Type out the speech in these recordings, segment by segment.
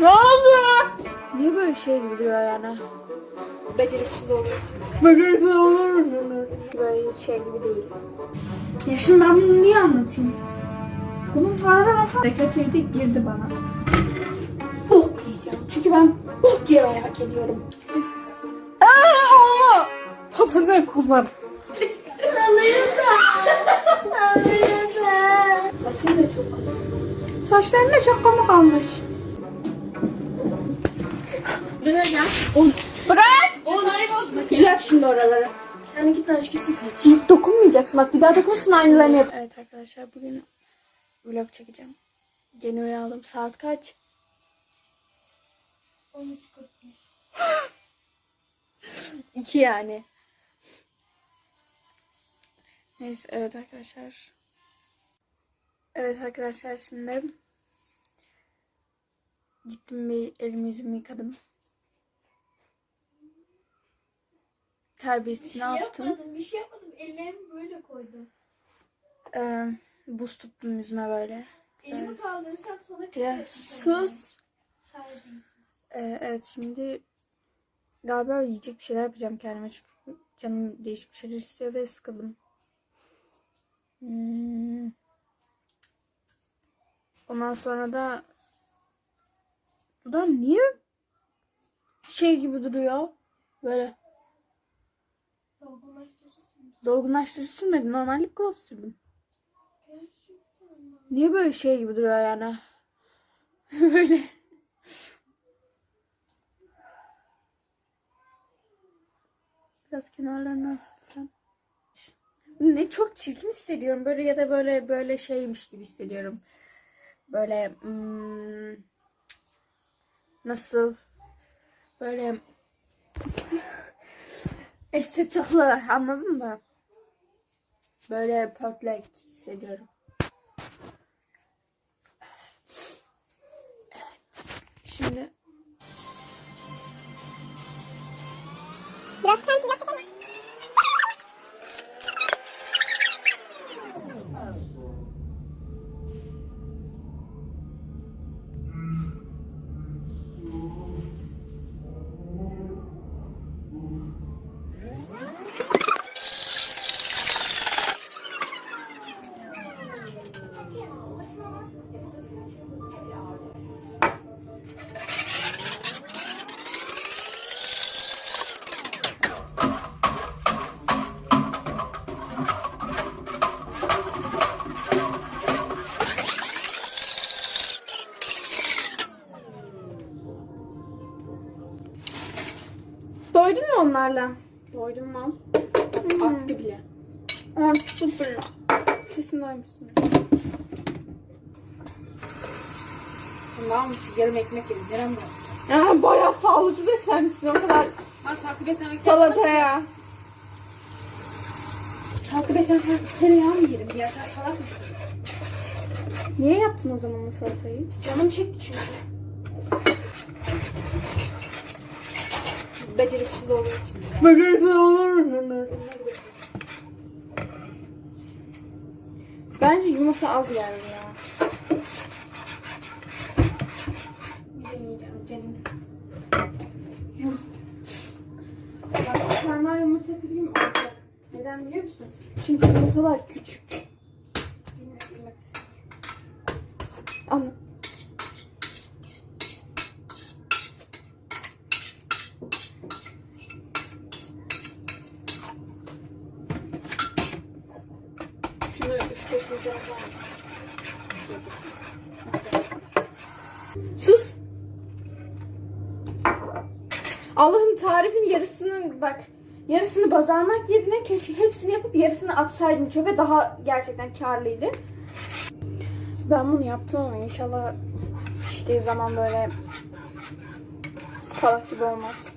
Ne oldu? Niye böyle şey gibi duruyor yani? Beceriksiz olduğu için. Beceriksiz olur? Böyle şey gibi değil. Ya şimdi ben bunu niye anlatayım? Bunun var kötüydü girdi bana. Bok yiyeceğim. Çünkü ben bok yemeyi hak ediyorum. Aaa! Kafanı kumar. Saçın da çok Saçların da çok Böyle. Bırak! Onları bozma. Düzelt şimdi oraları. Sen git aşkısın kaç. Dokunmayacaksın. Bak bir daha dokunursun aynılarını yap. Evet arkadaşlar bugün vlog çekeceğim. Yeni uyandım. Saat kaç? 13.45. İki yani. Neyse evet arkadaşlar. Evet arkadaşlar şimdi gittim bir elimi yüzümü yıkadım. Terbiyesini yaptım. yapmadım. Bir şey yapmadım. Ellerimi böyle koydum. Ee, buz tuttum yüzüme böyle. Güzel. Elimi kaldırırsam sana küfür Ya sus. Ee, evet şimdi galiba yiyecek bir şeyler yapacağım kendime çünkü canım değişik bir şeyler istiyor ve sıkıldım. Hmm. Ondan sonra da dudağım niye şey gibi duruyor? Böyle Dolgunlaştırıcı sürmedim. Normal lip gloss sürdüm. Gerçekten? Niye böyle şey gibi duruyor yani? böyle. Biraz kenarlarını asılsam. Ne çok çirkin hissediyorum böyle ya da böyle böyle şeymiş gibi hissediyorum. Böyle hmm, nasıl böyle estetikli anladın mı? Böyle pörtlek hissediyorum. Şimdi doydun mu onlarla? Doydum mu? Hmm. Aktı bile. Aa, süper. Kesin doymuşsun. Tamam? Yarım ekmek yedim. Yarım bırak. Ya bayağı sağlıklı beslenmişsin o kadar Ha saklı beslenmek salataya. Saklı beslenmek tereyağı mı yerim ya? Sen salak mısın? Niye yaptın o zaman o salatayı? Canım çekti çünkü. Beceriksiz olduğu için. Beceriksiz olur? Bence yumurta az geldi ya. Daha yumurta kırayım olacak. Neden biliyor musun? Çünkü yumurtalar küçük. Sus. Allah'ım tarifin yarısını bak yarısını baz almak yerine keşke hepsini yapıp yarısını atsaydım çöpe daha gerçekten karlıydı. Ben bunu yaptım ama inşallah piştiği zaman böyle salak gibi olmaz.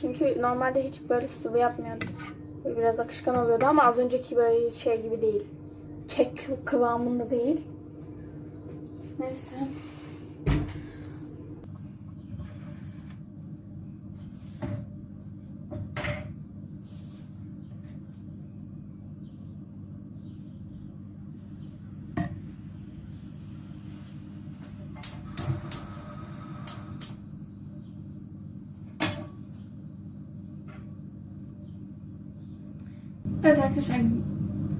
Çünkü normalde hiç böyle sıvı yapmıyordum. Biraz akışkan oluyordu ama az önceki böyle şey gibi değil kek kıvamında değil. Neyse. Evet arkadaşlar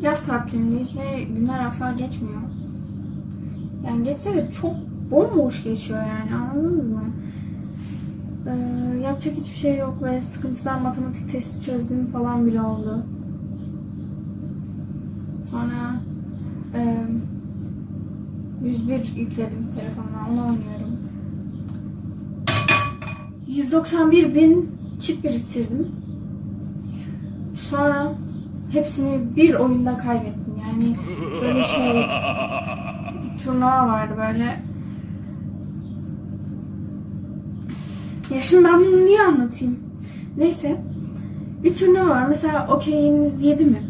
yaz tatilindeyiz ve günler asla geçmiyor. Yani geçse de çok bomboş geçiyor yani anladınız mı? Ee, yapacak hiçbir şey yok ve sıkıntıdan matematik testi çözdüğüm falan bile oldu. Sonra e, 101 yükledim telefonuma onu oynuyorum. 191 bin çip biriktirdim. Sonra hepsini bir oyunda kaybettim. Yani böyle şey bir turnuva vardı böyle. Ya şimdi ben bunu niye anlatayım? Neyse. Bir turnuva var. Mesela okeyiniz 7 mi?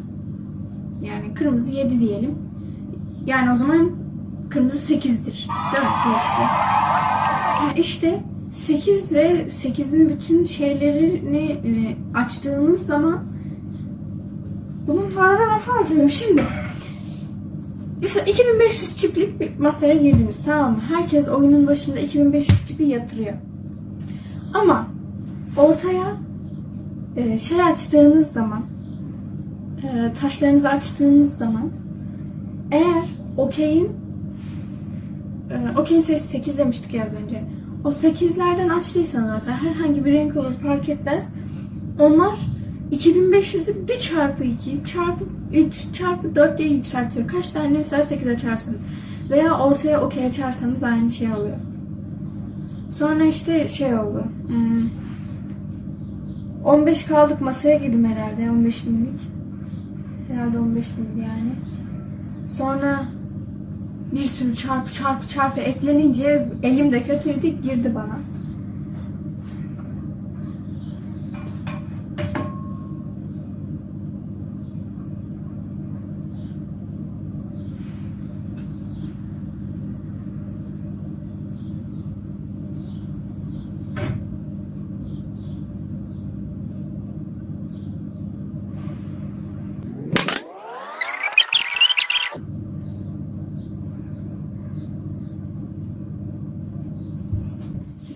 Yani kırmızı 7 diyelim. Yani o zaman kırmızı 8'dir. Değil mi? Ha işte 8 ve 8'in bütün şeylerini e, açtığınız zaman bunun falan nasıl anlatıyorum şimdi? Mesela 2500 çiplik bir masaya girdiniz tamam mı? Herkes oyunun başında 2500 çipi yatırıyor. Ama ortaya e, şey açtığınız zaman e, taşlarınızı açtığınız zaman eğer okeyin e, okeyin sayısı 8 demiştik ya az önce. O 8'lerden açtıysanız herhangi bir renk olur fark etmez. Onlar 2500'ü 1 çarpı 2 çarpı 3 çarpı 4 diye yükseltiyor. Kaç tane mesela 8 açarsınız. Veya ortaya okey açarsanız aynı şey oluyor. Sonra işte şey oldu. hmm, 15 kaldık masaya girdim herhalde 15 binlik. Herhalde 15 bin yani. Sonra bir sürü çarpı çarpı çarpı eklenince elim de kötüydü girdi bana.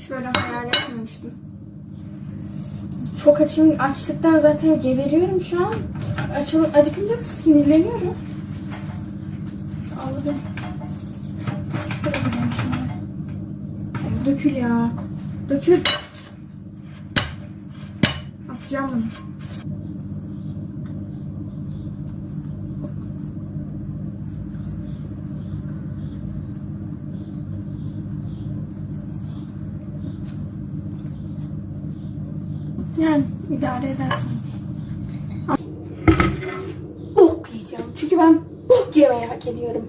Hiç böyle hayal etmemiştim. Çok açım, açlıktan zaten geberiyorum şu an. Açım, acıkınca sinirleniyorum. Allah'ım. Dökül ya. Dökül. Atacağım bunu. Yani idare edersen. Bok yiyeceğim. Çünkü ben bok yemeyi hak ediyorum.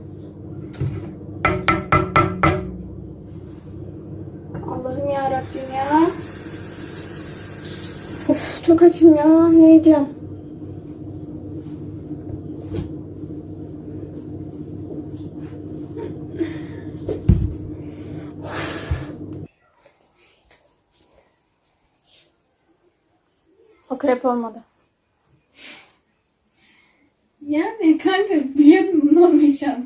Allah'ım ya Rabbim ya. Of çok açım ya. Ne yiyeceğim? Krep olmadı. Yani kanka biliyordum bunun olmayacağını.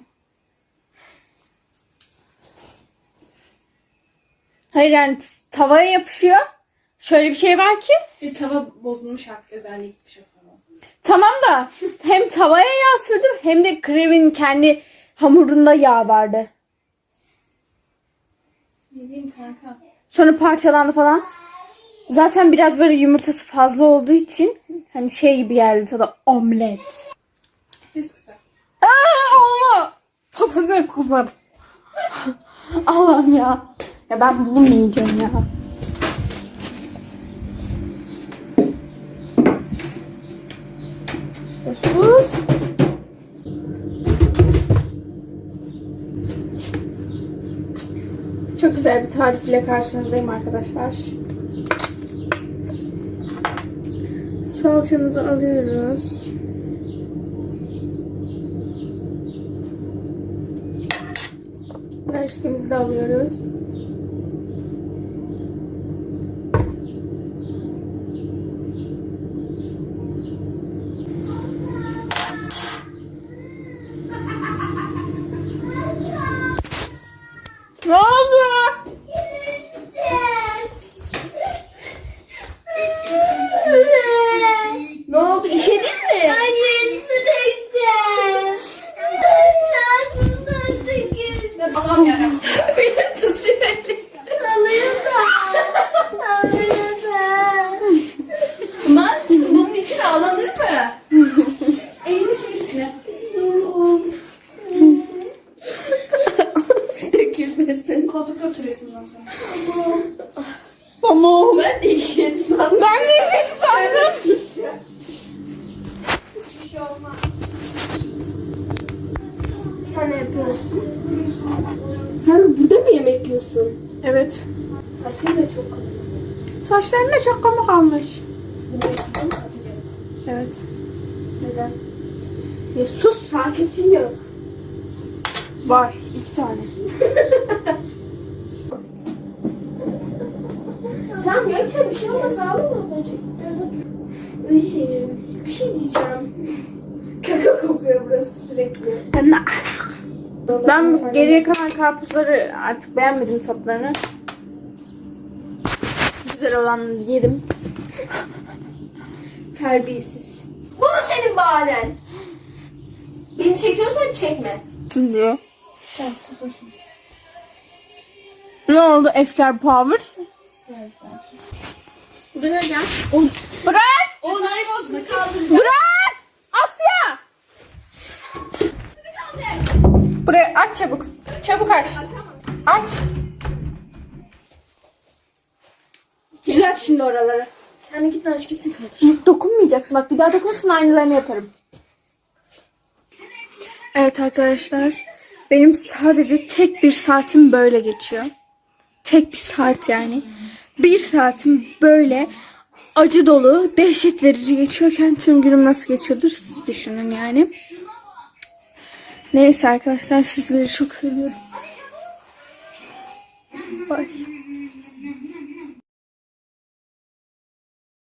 Hayır yani tavaya yapışıyor. Şöyle bir şey var ki. Bir tava bozulmuş artık özelliği gitmiş o falan. Tamam da hem tavaya yağ sürdüm hem de kremin kendi hamurunda yağ vardı. Ne diyeyim kanka? Sonra parçalandı falan. Zaten biraz böyle yumurtası fazla olduğu için hani şey gibi geldi tadı omlet. Aa, Allah! Patates kopar. Allah'ım ya. Ya ben bunu yiyeceğim ya. Sus. Çok güzel bir tarif ile karşınızdayım arkadaşlar. Salçamızı alıyoruz. Karıştığımızı da alıyoruz. Ne oldu? ne oldu? İşedin mi? Hayır tane yapıyorsun? Sen burada mı yemek yiyorsun? Evet. Çok. Saçların da çok komik olmuş. Evet. Neden? Ya sus. Takipçin yok. Var. iki tane. Tamam Gökçe bir şey olmaz ağlama böcek. Iy, Bir şey diyeceğim. Kaka kokuyor burası sürekli. Alaka? Ben geriye kalan karpuzları artık beğenmedim tatlarını. Güzel olanları yedim. Terbiyesiz. Bu mu senin bahanen? Beni çekiyorsan çekme. Şimdi. Ne oldu Efkar Power? Buraya gel. Bırak! O narkozunu kaldıracağım. Bırak! Asya! Buraya aç çabuk. Çabuk aç. Aç. Düzelt şimdi oraları. Sen de git aç gitsin kaldır. Dokunmayacaksın. Bak bir daha dokunursun aynılarını yaparım. Evet arkadaşlar. Benim sadece tek bir saatim böyle geçiyor. Tek bir saat yani. Bir saatim böyle acı dolu, dehşet verici geçiyorken tüm günüm nasıl geçiyordur siz düşünün yani. Neyse arkadaşlar sizleri çok seviyorum.